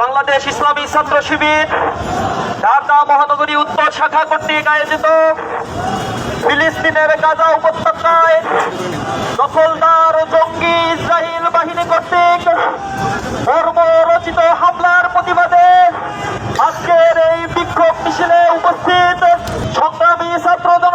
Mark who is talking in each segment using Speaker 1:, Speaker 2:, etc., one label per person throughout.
Speaker 1: বাংলাদেশ ইসলামী ছাত্র শিবির, ঢাকা মহানগরী উত্তর শাখা কর্তৃক আয়োজিত ফিলিস্তিনের গাজা উপত্যকায় দখলদার জঙ্গি ইসরাহিল বাহিনী কর্তৃক কর্মরচিত হামলার প্রতিবাদে আজকের এই বিক্ষোভ মিছিলে উপস্থিত সংগ্রামী ছাত্রদের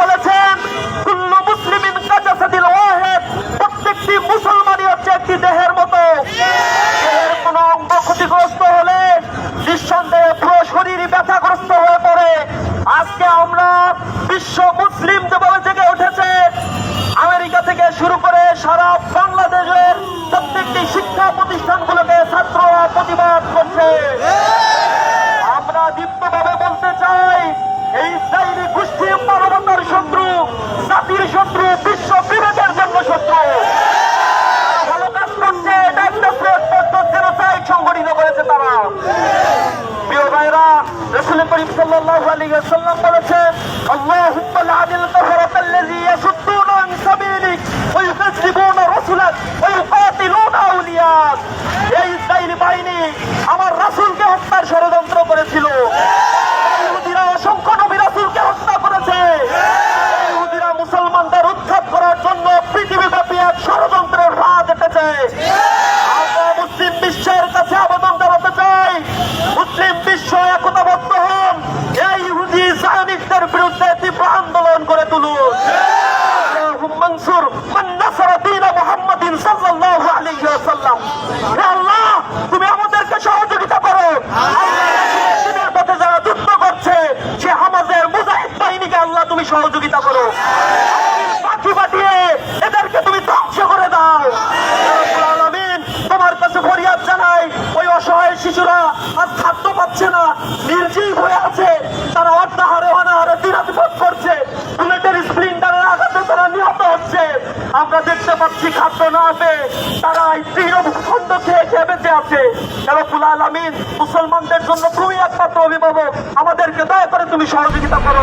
Speaker 1: বলেছেন, কুল্লু মুসলিমিন প্রত্যেকটি মুসলমানই হচ্ছে একটি দেহের মতো। দেহের কোনো অঙ্গ ক্ষতিগ্রস্ত হলে নিঃসন্দেহে পুরো শরীরই ব্যথাগ্রস্ত হয়ে পড়ে। আজকে আমরা বিশ্ব মুসলিম যেভাবে জেগে উঠেছে। আমেরিকা থেকে শুরু করে পাইনি। আমার রাসুলকে হত্যার শিশুরা আর খাদ্য পাচ্ছে না। নির্জীব হয়ে আছে। তারা অর্ধাহারে, অনাহারে দিনাতিপথ করছে। বুলেটের স্প্লিন্টারের আঘাতে তারা নিহত হচ্ছে। আমরা দেখতে পাচ্ছি খাদ্য না আসে তারা এই তৃণ ভূখণ্ড খেয়ে খেয়ে বেঁচে আছে। মুসলমানদের জন্য তুমি একমাত্র অভিভাবক। আমাদেরকে দয়া করে তুমি সহযোগিতা করো।